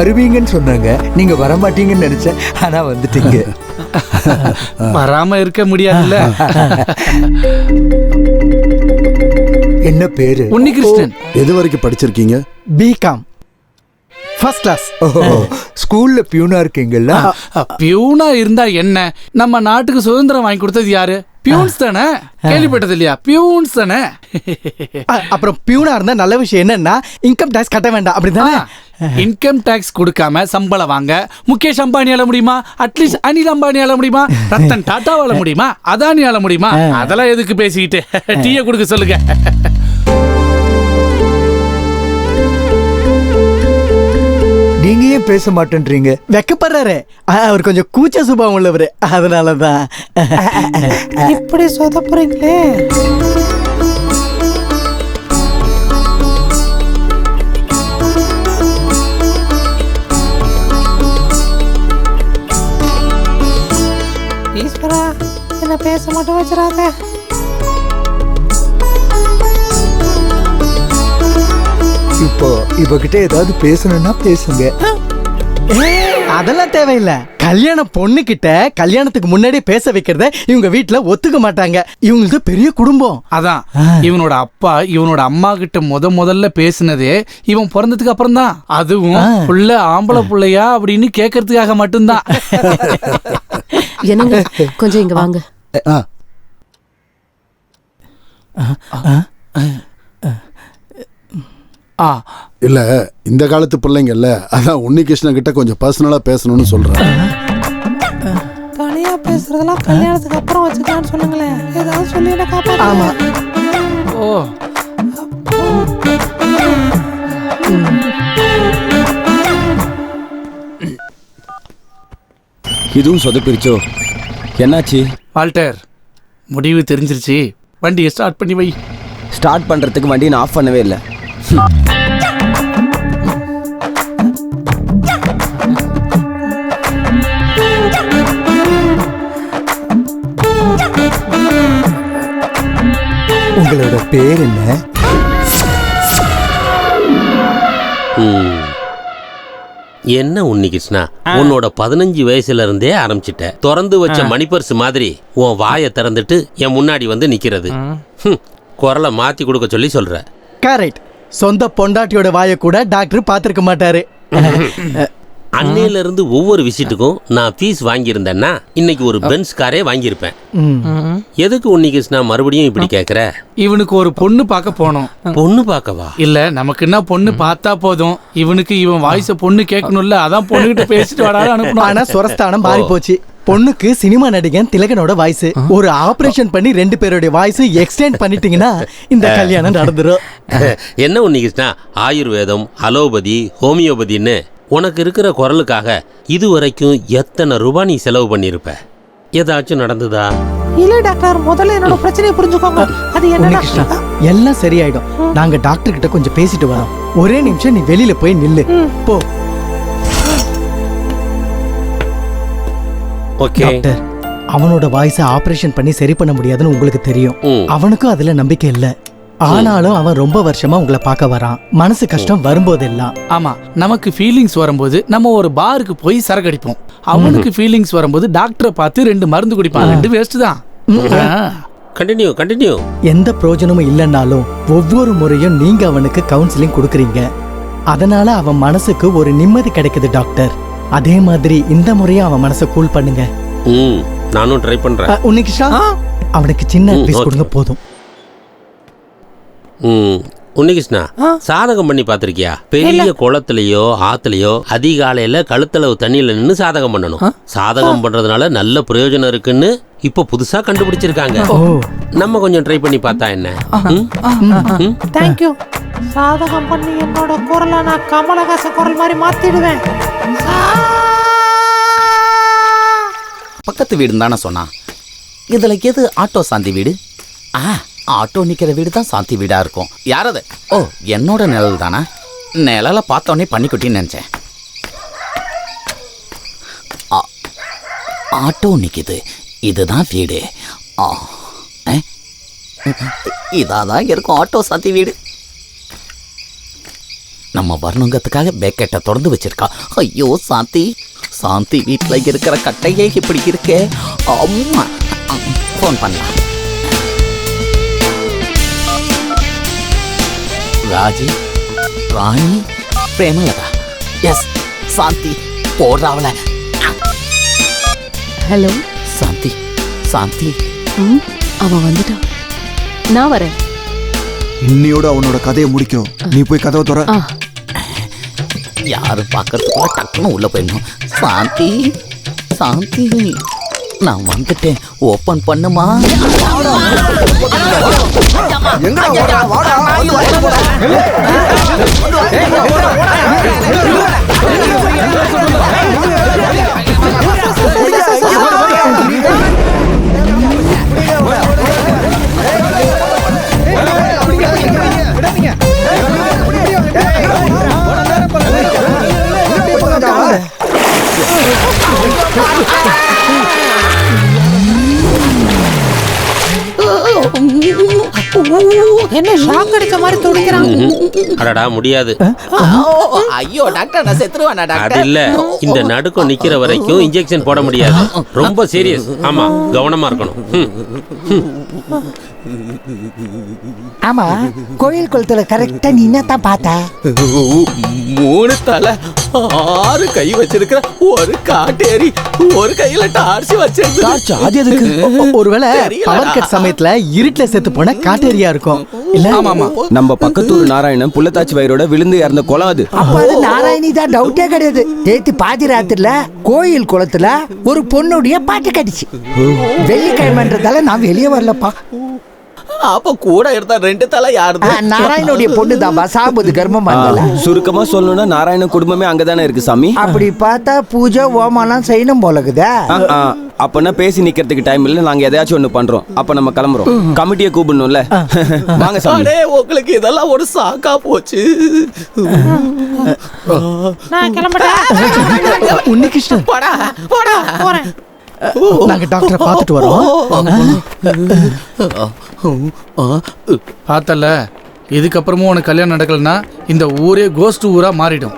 வருவீங்கன்னு சொன்னாங்க. நீங்க வரமாட்டீங்கன்னு நினைச்சேன். ஆனா வந்துட்டீங்க. வராம இருக்க முடியாதுல்ல? என்ன பேரு? உன்னிகிருஷ்ணன். எது வரைக்கும் படிச்சிருக்கீங்க? பிகாம் ஃபர்ஸ்ட் கிளாஸ் ஸ்கூல்ல பியூனா இருக்கீங்கல்ல? பியூனா இருந்தா என்ன? நம்ம நாட்டுக்கு சுதந்திரம் வாங்கி கொடுத்தது யாரு? பியூன்ஸ் தானே? கேள்விப்பட்டது இல்லையா? பியூன்ஸ் தானே? அப்புறம் பியூனா இருந்தா நல்ல விஷயம் என்னன்னா இன்கம் டேக்ஸ் கட்ட வேண்டாம். அப்படிதானே? இன்கம் டாக்ஸ் கொடுக்காம சம்பளம் வாங்க. முகேஷ் அம்பானி ஆள முடியுமா அட்லீஸ்ட் அனில் அம்பானி ஆள முடியுமா? ரத்தன் டாட்டாவால முடியுமா? அதானி ஆள முடியுமா அதெல்லாம் எதுக்கு பேசிக்கிட்டு? டீயை கொடுக்க சொல்லுங்க. நீங்க ஏன் பேச மாட்டேன்றீங்க? வெக்கப்படுறாரு. அவர் கொஞ்சம் கூச்ச சுபாவம் உள்ளவர். அதனாலதான். இப்படி சொதப்புறீங்களே. பேச மட்டும் வச்சிடாத இப்போ இவகிட்ட ஏதாவது பேசணும்னா பேசுங்க. அதெல்லாம் தேவையில்ல. கல்யாண பொண்ணு கிட்ட கல்யாணத்துக்கு முன்னாடி பேச வைக்கிறத இவங்க வீட்ல ஒத்துக்க மாட்டாங்க. இவங்களுக்கு பெரிய குடும்பம். அதான். இவனோட அப்பா இவனோட அம்மா கிட்ட முத முதல்ல பேசுனதே இவன் பிறந்ததுக்கு அப்புறம் தான் அதுவும் புள்ள ஆம்பளை புள்ளையா அப்படின்னு கேட்கறதுக்காக மட்டும்தான். என்னங்க கொஞ்சம் இங்க வாங்க. ஆ. ஆ. இல்ல இந்த காலத்து பிள்ளைங்கல்ல அதான் உன்னிகிருஷ்ணன் கிட்ட கொஞ்சம் பர்சனலா பேசணும்னு சொல்றேன். தனியா பேசுறதெல்லாம் கல்யாணத்துக்கு அப்புறம் வச்சுக்கலாம்னு சொல்லுங்களேன். ஏதாவது சொல்லி என்ன காப்பாத்து ஆமா. ஓ. இதுவும் சொதப்பிருச்சோ? என்னாச்சு? வால்டர் முடிவு தெரிஞ்சிருச்சு. வண்டியை ஸ்டார்ட் பண்ணி வை. ஸ்டார்ட் பண்றதுக்கு வண்டி நான் ஆஃப் பண்ணவே இல்லை. உங்களோட பேர் என்ன? என்ன உன்னிகிருஷ்ணா? உன்னோட பதினஞ்சு வயசுல இருந்தே ஆரம்பிச்சிட்ட. திறந்து வச்ச மணிப்பர்ஸ் மாதிரி உன் வாயை திறந்துட்டு என் முன்னாடி வந்து நிக்கிறது. குரலை மாத்தி கொடுக்க சொல்லி சொல்ற. கரெக்ட் சொந்த பொண்டாட்டியோட வாயை கூட டாக்டர் பார்த்திருக்க மாட்டாரு. அன்னையில இருந்து ஒவ்வொரு விசிட்டுக்கும் நான் ஃபீஸ் வாங்கியிருந்தேன்னா இன்னைக்கு ஒரு பென்ஸ் காரே வாங்கியிருப்பேன். ம். எதுக்கு உன்னிகிருஷ்ணா மறுபடியும் இப்படி கேக்குற? இவனுக்கு ஒரு பொண்ணு பார்க்க போனோம். பொண்ணு பார்க்கவா? இல்ல நமக்கு என்ன பொண்ணு பார்த்தா போதும். இவனுக்கு இவன் வாய்ஸ பொண்ணு கேட்கணும்ல அதான் பொண்ணுகிட்ட பேசிட்டு வராது அனுப்பணும் ஆனா சுரஸ்தானம் மாறி போச்சு. பொண்ணுக்கு சினிமா நடிகன் திலகனோட வாய்ஸ் ஒரு ஆபரேஷன் பண்ணி ரெண்டு பேருடைய வாய்ஸ் எக்ஸ்டெண்ட் பண்ணிட்டீங்கன்னா இந்த கல்யாணம் நடந்துரும். என்ன உன்னிகிருஷ்ணா ஆயுர்வேதம் அலோபதி ஹோமியோபதின்னு உனக்கு இருக்கிற குரலுக்காக இதுவரைக்கும் எத்தனை ரூபாய் நீ செலவு பண்ணியிருப்ப? ஏதாச்சும் நடந்ததா? இல்ல டாக்டர். முதல்ல என்னோட பிரச்சனையை புரிஞ்சுக்கோங்க. அது என்ன எல்லாம் சரியாயிடும். நாங்க டாக்டர் கிட்ட கொஞ்சம் பேசிட்டு வரோம். ஒரே நிமிஷம் நீ வெளியில போய் நில்லு. போ. ஓகே. டாக்டர் அவனோட வாய்ஸை ஆபரேஷன் பண்ணி சரி பண்ண முடியாதுன்னு உங்களுக்கு தெரியும். அவனுக்கும் அதுல நம்பிக்கை இல்ல. ஆனாலும் அவன் ரொம்ப வருஷமா உங்களை பார்க்க வரான். மனசு கஷ்டம் வரும்போதெல்லாம். ஆமா நமக்கு ஃபீலிங்ஸ் வரும்போது நம்ம ஒரு பாருக்கு போய் சரக்கு அடிப்போம் அவனுக்கு ஃபீலிங்ஸ் வரும்போது டாக்டரை பார்த்து ரெண்டு மருந்து குடிப்பான். ரெண்டு வேஸ்ட் தான். கண்டினியூ கண்டினியூ எந்த பிரயோஜனமும் இல்லைன்னாலும் ஒவ்வொரு முறையும் நீங்க அவனுக்கு கவுன்சிலிங் கொடுக்குறீங்க. அதனால அவன் மனசுக்கு ஒரு நிம்மதி கிடைக்குது டாக்டர் அதே மாதிரி இந்த முறையும் அவன் மனசை கூல் பண்ணுங்க. ம் நானும் ட்ரை பண்றேன். உன்னிகிருஷ்ணா அவனுக்கு சின்ன அட்வைஸ். கொடுங்க போதும். உன்னிகிருஷ்ணா சாதகம் பண்ணி பார்த்திருக்கியா? பெரிய குளத்துலயோ ஆத்துலயோ அதிகாலையில கழுத்தளவு தண்ணியில நின்னு சாதகம் பண்ணணும். சாதகம் பண்றதுனால நல்ல பிரயோஜனம் இருக்குன்னு இப்போ புதுசா கண்டுபிடிச்சிருக்காங்க. ஓ. நம்ம கொஞ்சம் ட்ரை பண்ணி பார்த்தா என்ன? தேங்க்யூ சாதகம் பண்ணி என்னோட குரலை நான் கமலஹாசன் குரல் மாதிரி மாத்திடுவேன். பக்கத்து வீடுன்னு தானே சொன்னான். இதுல எது ஆட்டோ சாந்தி வீடு? ஆ. ஆட்டோ நிற்கிற வீடு தான் சாந்தி வீடாக இருக்கும். யார் அது ஓ என்னோட நிழல் தானா நிழலை பார்த்தோன்னே பண்ணிக்குட்டின்னு நினச்சேன். ஆ, ஆட்டோ நிற்கிது இதுதான் வீடு. ஆ இதாக இதாதான் இருக்கும் ஆட்டோ சாந்தி வீடு. நம்ம வரணுங்கிறதுக்காக பேக்கெட்டை திறந்து வச்சிருக்கா. ஐயோ சாந்தி. சாந்தி வீட்டில் இருக்கிற கட்டையே இப்படி இருக்கே. அம்மா ஃபோன் பண்ணலாம். ராஜி ராணி பிரேமலதா எஸ் சாந்தி போடுறாவல ஹலோ சாந்தி சாந்தி ம் அவன் வந்துட்டான் நான் வரேன் இன்னையோட அவனோட கதையை முடிக்கணும் நீ போய் கதவை துற யாரும் பார்க்கறதுக்குள்ள டக்குன்னு உள்ள போயிடணும் சாந்தி சாந்தி நான் வந்துட்டேன் ஓப்பன் பண்ணுமா என்ன ஷாக் அடிச்ச மாதிரி துடிக்கிறான்? அடடா முடியாது. ஐயோ டாக்டர் நான் செத்துருவேனா அது இல்ல. இந்த நடுக்கம் நிக்கிற வரைக்கும் இன்ஜெக்ஷன் போட முடியாது. ரொம்ப சீரியஸ் ஆமா கவனமா இருக்கணும். ஆமா கோயில் குளத்துல கரெக்டா நீ என்னத்தான் பார்த்த. மூணு தலை ஆறு கை வச்சிருக்கிற ஒரு காட்டேரி ஒரு கையில டார்ச்சி வச்சிருந்து அது எதுக்கு? ஒருவேளை. பவர் கட் சமயத்துல இருட்டுல செத்து போன காட்டேரியா இருக்கும். இல்ல? ஆமா ஆமா. நம்ம பக்கத்தூர் நாராயணன் புள்ளத்தாச்சி வயிறோட விழுந்து இறந்த குளம் அது அப்ப அது நாராயணி தான் டவுட்டே கிடையாது. நேத்து பாதி ராத்திரில கோயில் குளத்துல ஒரு பொண்ணுடைய பாட்டு கடிச்சு வெள்ளிக்கிழமைன்றதால நான் வெளியே வரலப்பா. அப்ப கூட இருந்த ரெண்டு தலை யாருது நாராயணுடைய பொண்ணு தான் கர்ப்பமா இருந்தால சுருக்கமா சொல்லணும்னா நாராயணன் குடும்பமே அங்கதானே இருக்கு சாமி அப்படி பார்த்தா பூஜை ஓமாலாம் செய்யணும் போல இருக்குதே ஆ, ஆ. அப்பனா பேசி நிக்கிறதுக்கு டைம் இல்ல நாங்க எதையாச்சும் ஒண்ணு பண்றோம் அப்ப நம்ம கிளம்புறோம் கமிட்டியை கூப்பிடணும்ல வாங்க சாமி அடே உங்களுக்கு இதெல்லாம் ஒரு சாக்கா போச்சு நான் உன்னிகிருஷ்ணன் போடா போடா போறேன் நாங்க டாக்டரை பார்த்துட்டு வரோம். பார்த்தல இதுக்கப்புறமும் உனக்கு கல்யாணம் நடக்கலன்னா இந்த ஊரே கோஸ்ட் ஊரா மாறிடும்.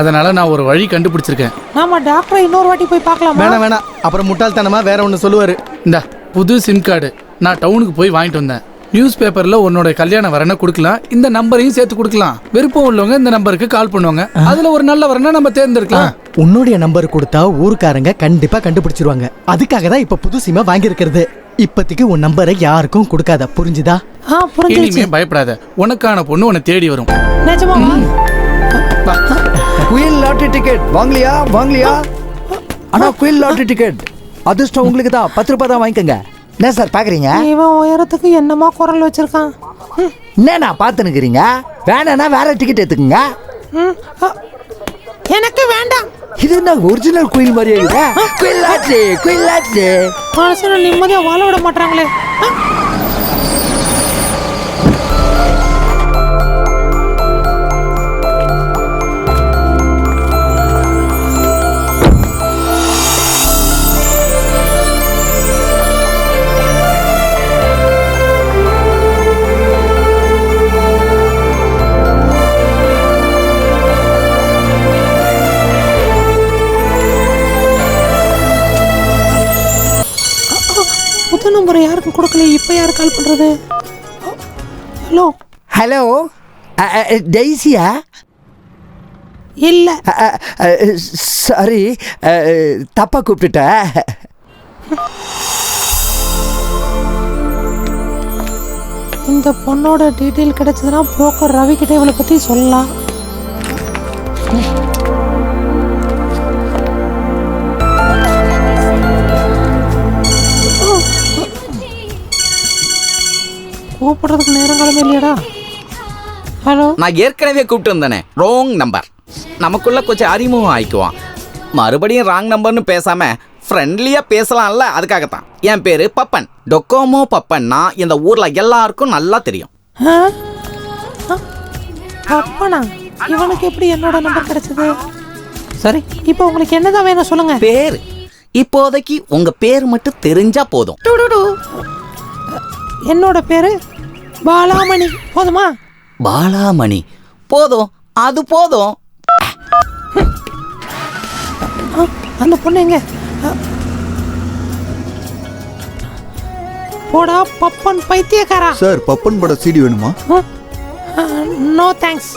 அதனால நான் ஒரு வழி கண்டுபிடிச்சிருக்கேன். நாம டாக்டரை இன்னொரு வாட்டி போய் பார்க்கலாமா? வேணாம் வேணாம். அப்புறம் முட்டாள்தனமா வேற ஒண்ணு சொல்லுவாரு. இந்த புது சிம் கார்டு நான் டவுனுக்கு போய் வாங்கிட்டு வந்தேன். நியூஸ் பேப்பர்ல உன்னோட கல்யாண வரனை கொடுக்கலாம். இந்த நம்பரையும் சேர்த்து கொடுக்கலாம். விருப்பம் உள்ளவங்க இந்த நம்பருக்கு கால் பண்ணுவாங்க. அதுல ஒரு நல்ல வரனை நம்ம தேர்ந்தெடுக்கலாம். உன்னுடைய நம்பர் கொடுத்தா ஊருக்காரங்க கண்டிப்பா கண்டுபிடிச்சிருவாங்க. அதுக்காக தான் இப்ப புது சிம வாங்கியிருக்கிறது. இப்போதைக்கு உன் நம்பரை யாருக்கும் கொடுக்காத. புரிஞ்சுதா? ஆ புரிஞ்சிருச்சு. இனிமே பயப்படாத. உனக்கான பொண்ணு உன்னை தேடி வரும். குயில் லாட்டரி டிக்கெட் வாங்கலையா? வாங்கலையா? ஆனா குயில் லாட்டரி டிக்கெட் அதிர்ஷ்டம் உங்களுக்கு தான். பத்து ரூபாய் தான் வாங்கிக்கோங்க. என்ன சார் பாக்குறீங்க? இவன் உயரத்துக்கு என்னமா குரல் வச்சிருக்கான். என்னண்ணா பார்த்துனுக்குறீங்க வேணாண்ணா வேற டிக்கெட் எடுத்துக்கோங்க. எனக்கு வேண்டாம். இது என்ன ஒரிஜினல் குயில் மாதிரியே இருக்குதா? குயில் லாட்டரி குயில் லாட்டரி மனசுல நிம்மதியா வாழ விட மாட்டாங்களே நம்பரை யாருக்கும் கொடுக்கல இப்ப யாரு கால் பண்றது? ஹலோ ஹலோ டெய்ஸியா இல்ல. சாரி தப்பா கூப்பிட்டுட்டேன் இந்த பொண்ணோட டீட்டெயில் கிடைச்சதுன்னா புரோக்கர் ரவி கிட்ட இவளை பத்தி சொல்லலாம். கூப்பிடுறதுக்கு நேரம் கிளம்பி இல்லையாடா. ஹலோ நான் ஏற்கனவே கூப்பிட்டு வந்தேனே ராங் நம்பர் நமக்குள்ள கொஞ்சம் அறிமுகம் ஆயிக்குவான். மறுபடியும் ராங் நம்பர்னு பேசாம ஃப்ரெண்ட்லியா பேசலாம்ல அதுக்காகத்தான். என் பேரு பப்பன். டொக்கோமோ பப்பன்னா இந்த ஊர்ல எல்லாருக்கும் நல்லா தெரியும்? அப்பனா இவனுக்கு எப்படி என்னோட நம்பர் கிடைச்சது? சரி இப்போ உங்களுக்கு என்னதான் வேணும் சொல்லுங்க. பேரு. இப்போதைக்கு உங்க பேர் மட்டும் தெரிஞ்சா போதும். என்னோட பேரு பாலாமணி. போதுமா? பாலாமணி. போதும். அது போதும். ஆ, அந்த பொண்ணு எங்க? ஆ. போடா பப்பன் பைத்தியக்காரா. சார் பப்பன் பட சிடி வேணுமா? No thanks